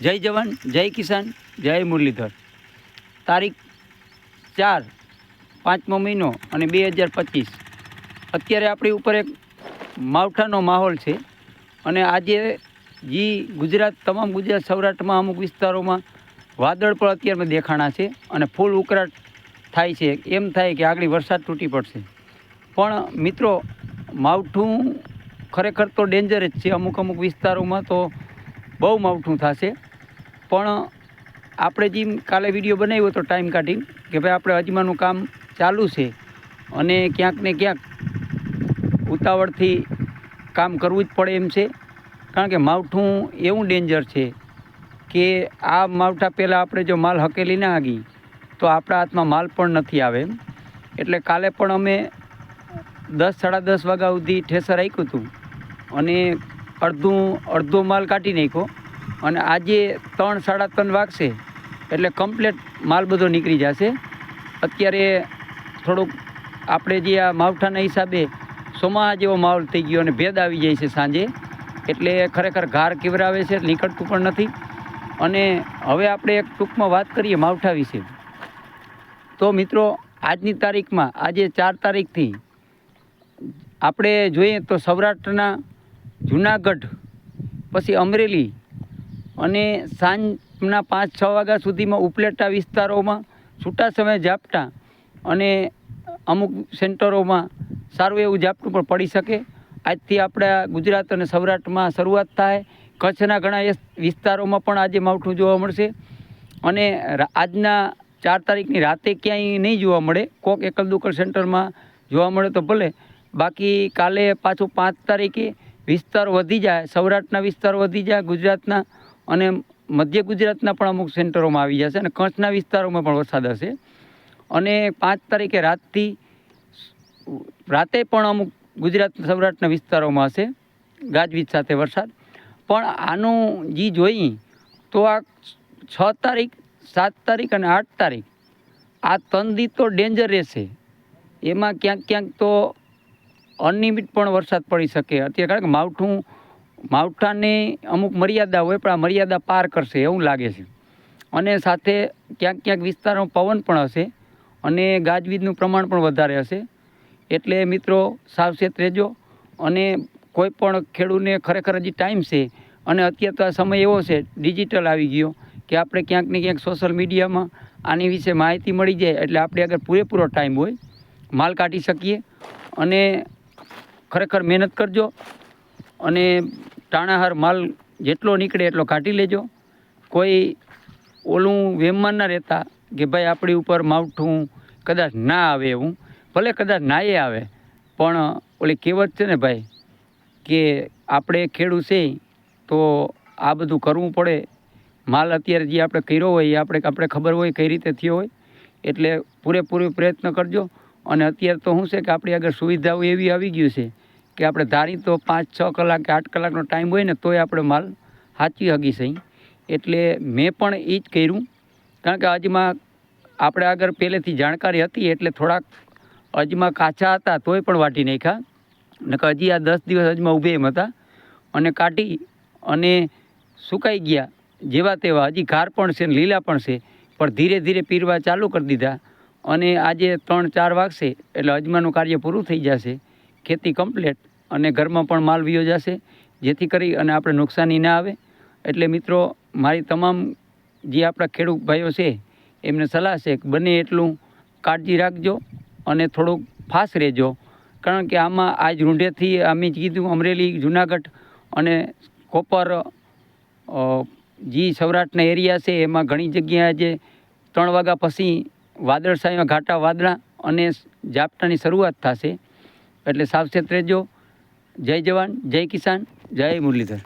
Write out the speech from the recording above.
જય જવાન, જય કિસાન, જય મુરલીધર. તારીખ ચાર, પાંચમો મહિનો અને બે હજાર પચીસ. અત્યારે આપણી ઉપર એક માવઠાનો માહોલ છે અને આજે જે ગુજરાત, તમામ ગુજરાત સૌરાષ્ટ્રમાં અમુક વિસ્તારોમાં વાદળ પણ અત્યારમાં દેખાણા છે અને ફૂલ ઉકળાટ થાય છે. એમ થાય કે આગળ વરસાદ તૂટી પડશે. પણ મિત્રો, માવઠું ખરેખર તો ડેન્જર જ છે. અમુક અમુક વિસ્તારોમાં તો બહુ માવઠું થશે. પણ આપણે જેમ કાલે વીડિયો બનાવ્યો હતો ટાઈમ કાઢીને, કે ભાઈ આપણે અજમાનું કામ ચાલુ છે અને ક્યાંક ને ક્યાંક ઉતાવળથી કામ કરવું જ પડે એમ છે. કારણ કે માવઠું એવું ડેન્જર છે કે આ માવઠા પહેલાં આપણે જો માલ હકેલી ના આગી, તો આપણા હાથમાં માલ પણ નથી આવે એટલે કાલે પણ અમે દસ, સાડા દસ વાગ્યા સુધી ઠેસર રાખ્યું હતું અને અડધું, અડધો માલ કાઢી નાખ્યો. અને આજે ત્રણ, સાડા ત્રણ વાગશે, એટલે કમ્પ્લેટ માલ બધો નીકળી જશે. અત્યારે થોડુંક આપણે જે આ માવઠાના હિસાબે સોમા જેવો માહોલ થઈ ગયો અને ભેદ આવી જાય છે સાંજે, એટલે ખરેખર ઘાર કેવરાવે છે, નીકળતું પણ નથી. અને હવે આપણે એક ટૂંકમાં વાત કરીએ માવઠા વિશે. તો મિત્રો, આજની તારીખમાં, આજે ચાર તારીખથી આપણે જોઈએ તો સૌરાષ્ટ્રના જુનાગઢ, પછી અમરેલી અને સાંજના પાંચ છ વાગ્યા સુધીમાં ઉપલેટા વિસ્તારોમાં છૂટા સમયે ઝાપટા અને અમુક સેન્ટરોમાં સારું એવું ઝાપટું પણ પડી શકે. આજથી આપણા ગુજરાત અને સૌરાષ્ટ્રમાં શરૂઆત થાય. કચ્છના ઘણા વિસ્તારોમાં પણ આજે માવઠું જોવા મળશે. અને આજના ચાર તારીખની રાતે ક્યાંય નહીં જોવા મળે. કોક એકલ દુકલ સેન્ટરમાં જોવા મળે તો ભલે. બાકી કાલે પાછું પાંચ તારીખે વિસ્તાર વધી જાય. સૌરાષ્ટ્રના વિસ્તાર વધી જાય. ગુજરાતના અને મધ્ય ગુજરાતના પણ અમુક સેન્ટરોમાં આવી જશે અને કચ્છના વિસ્તારોમાં પણ વરસાદ હશે. અને પાંચ તારીખે રાતથી રાતે પણ અમુક ગુજરાત સૌરાષ્ટ્રના વિસ્તારોમાં હશે, ગાજવીજ સાથે વરસાદ. પણ આનું જે જોઈ, તો આ છ તારીખ, સાત તારીખ અને આઠ તારીખ, આ તંદી તો ડેન્જર રહેશે. એમાં ક્યાંક ક્યાંક તો અનિયમિત પણ વરસાદ પડી શકે. અત્યારે કારણ કે માવઠું માવઠાની અમુક મર્યાદા હોય, પણ આ મર્યાદા પાર કરશે એવું લાગે છે. અને સાથે ક્યાંક ક્યાંક વિસ્તારમાં પવન પણ હશે અને ગાજવીજનું પ્રમાણ પણ વધારે હશે. એટલે મિત્રો, સાવચેત રહેજો અને કોઈ પણ ખેડૂતને ખરેખર હજી ટાઈમ છે અને અત્યારે તો આ સમય એવો છે, ડિજિટલ આવી ગયો કે આપણે ક્યાંક ને ક્યાંક સોશિયલ મીડિયામાં આની વિશે માહિતી મળી જાય, એટલે આપણે આગળ પૂરેપૂરો ટાઈમ હોય, માલ કાઢી શકીએ અને ખરેખર મહેનત કરજો. અને ટાણાહાર માલ જેટલો નીકળે એટલો કાઢી લેજો. કોઈ ઓલું વેમમાં ના રહેતા કે ભાઈ આપણી ઉપર માવઠું કદાચ ના આવે એવું, ભલે કદાચ નાએ આવે, પણ ઓલી કહેવત છે ને ભાઈ કે આપણે ખેડૂત છે તો આ બધું કરવું પડે. માલ અત્યારે જે આપણે કર્યો હોય, એ આપણે આપણે ખબર હોય કઈ રીતે થયો હોય. એટલે પૂરેપૂરો પ્રયત્ન કરજો. અને અત્યારે તો શું છે કે આપણી આગળ સુવિધાઓ એવી આવી ગયું છે કે આપણે ધારી તો પાંચ, છ કલાક કે આઠ કલાકનો ટાઈમ હોય ને, તોય આપણે માલ સાચવી હગી સહી. એટલે મેં પણ એ જ કર્યું. કારણ કે અજમાં આપણે આગળ પહેલેથી જાણકારી હતી, એટલે થોડાક અજમાં કાચા હતા, તોય પણ વાટી નાખ્યા. નકર હજી આ દસ દિવસ અજમાં ઊભે એમ હતા. અને કાઢી અને સુકાઈ ગયા. જેવા તેવા. હજી ઘાર પણ છે ને, લીલા પણ છે. પણ ધીરે ધીરે પીરવા ચાલુ કરી દીધા. અને આજે ત્રણ, ચાર વાગશે. એટલે અજમાનું કાર્ય પૂરું થઈ જશે. ખેતી કમ્પ્લેટ અને ઘરમાં પણ માલ વિયો જશે, જેથી કરી અને આપણે નુકસાની ના આવે. એટલે મિત્રો, મારી તમામ જે આપણા ખેડૂત ભાઈઓ છે, એમને સલાહ છે કે બને એટલું કાળજી રાખજો અને થોડુંક ફાસ રહેજો. કારણ કે આમાં આજ રૂંઢેથી અમે કીધું, અમરેલી, જુનાગઢ અને કોપર જે સૌરાષ્ટ્રના એરિયા છે, એમાં ઘણી જગ્યાએ જે ત્રણ વાગ્યા પછી વાદળછાયા ઘાટા વાદળા અને ઝાપટાની શરૂઆત થશે. એટલે સાવચેત રહેજો જય જવાન જય કિસાન જય મુરલીધર.